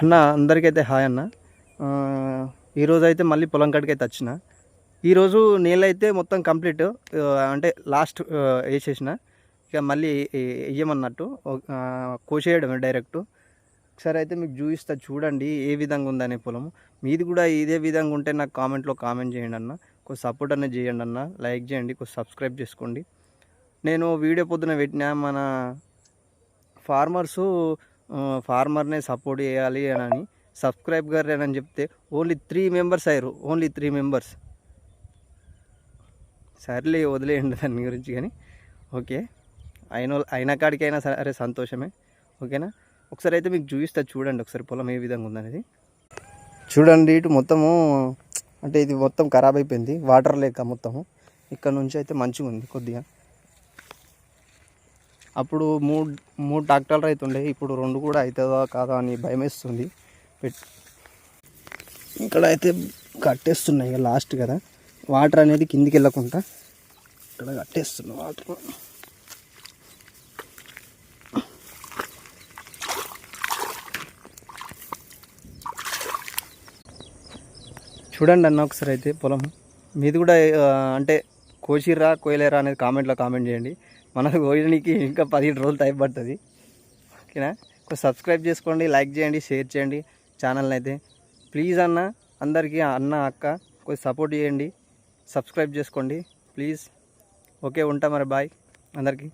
అన్న అందరికైతే హాయ్ అన్న. ఈరోజు అయితే మళ్ళీ పొలం కాడికి అయితే వచ్చిన ఈరోజు నీళ్ళైతే మొత్తం కంప్లీట్ అంటే లాస్ట్ వేసేసిన. ఇక మళ్ళీ వేయమన్నట్టు కోసేయడం డైరెక్ట్. ఒకసారి అయితే మీకు చూపిస్తా చూడండి ఏ విధంగా ఉందనే పొలము మీది కూడా ఇదే విధంగా ఉంటే నాకు కామెంట్లో కామెంట్ చేయండి అన్న. కొంచెం సపోర్ట్ అనేది చేయండి అన్న. లైక్ చేయండి కొంచెం సబ్స్క్రైబ్ చేసుకోండి. నేను వీడియో పొద్దున పెట్టిన మన ఫార్మర్సు ఫార్మర్నే సపోర్ట్ చేయాలి అని సబ్స్క్రైబ్ గారేనని చెప్తే ఓన్లీ త్రీ మెంబర్స్ అయ్యారు ఓన్లీ త్రీ మెంబర్స్ సర్లే వదిలేయండి దాని గురించి కానీ. ఓకే అయిన అయిన కాడికైనా సరే సంతోషమే. ఓకేనా? ఒకసారి అయితే మీకు చూపిస్తా చూడండి ఒకసారి పొలం ఏ విధంగా ఉందనేది. చూడండి ఇటు మొత్తము అంటే ఇది మొత్తం ఖరాబ్ అయిపోయింది వాటర్ లేక మొత్తము. ఇక్కడ నుంచి అయితే మంచిగా ఉంది కొద్దిగా. అప్పుడు మూడు మూడు ట్రాక్టర్లు అవుతుండే ఇప్పుడు రెండు కూడా అవుతుందా కాదా అని భయం వేస్తుంది ఇక్కడ అయితే కట్టేస్తున్నాయి ఇక లాస్ట్ కదా. వాటర్ అనేది కిందికి వెళ్ళకుండా ఇక్కడ కట్టేస్తున్నా వాటర్. చూడండి అన్న ఒకసారి అయితే పొలం మీది కూడా అంటే కోసిర్రా కోయలేరా అనేది కామెంట్లో కామెంట్ చేయండి. మనకు పోయడానికి ఇంకా పదిహేను రోజులు టైం పడుతుంది. ఓకేనా కొంచెం సబ్స్క్రైబ్ చేసుకోండి లైక్ చేయండి షేర్ చేయండి ఛానల్ని అయితే. ప్లీజ్ అన్న అందరికీ అన్న అక్క కొంచెం సపోర్ట్ చేయండి. సబ్స్క్రైబ్ చేసుకోండి ప్లీజ్ ఓకే ఉంటా మరి బాయ్ అందరికీ.